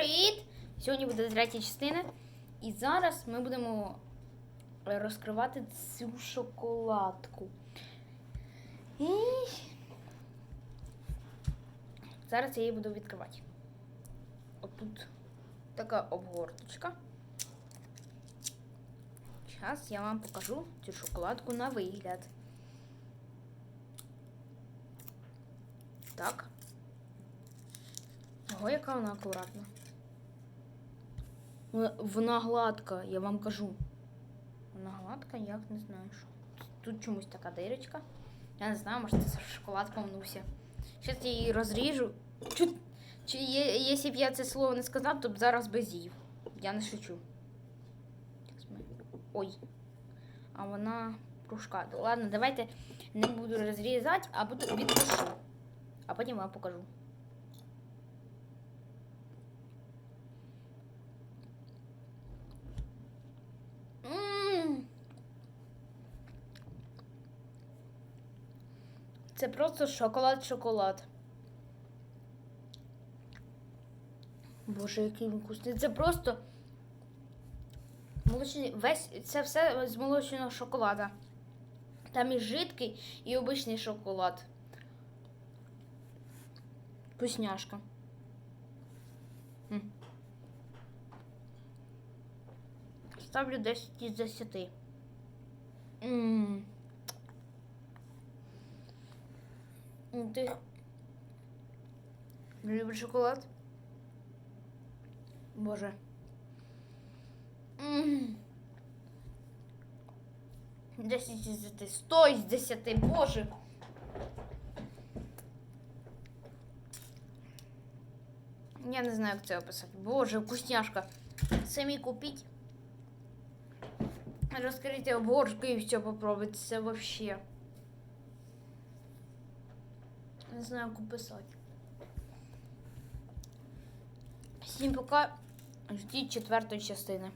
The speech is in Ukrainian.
привіт! Сьогодні буде третя частина. І зараз ми будемо розкривати цю шоколадку. І зараз я її буду відкривати. Отут така обгорточка. Зараз я вам покажу цю шоколадку на вигляд. Так. Ого, яка вона акуратна. Вона- гладка, я вам кажу. Вона гладка, як не знаю що. Тут чомусь така дирочка. Я не знаю, може це шоколад помнувся. Зараз я її розріжу. Чи є, якщо б я це слово не сказав, то б зараз би з'їв. Я не шучу. Ой. А вона кружка. Ладно, давайте не буду розрізати, а буду відпишу. А потім вам покажу. М. Це просто шоколад-шоколад. Боже, який він вкусний. Це просто молочний весь це все з молочного шоколада. Там і жидкий, і обичний шоколад. Вкусняшка. Ставлю 10 із 10. М. М, Ти любиш шоколад? Боже. 10 із 10. 100 із 10. Боже. Я не знаю, як це описати. Боже, вкусняшка. Самі купіть. Розкрийте обгорку і все попробуйте. Це вообще. Не знаю, як описати. Всім пока. Ждіть четвертої частини.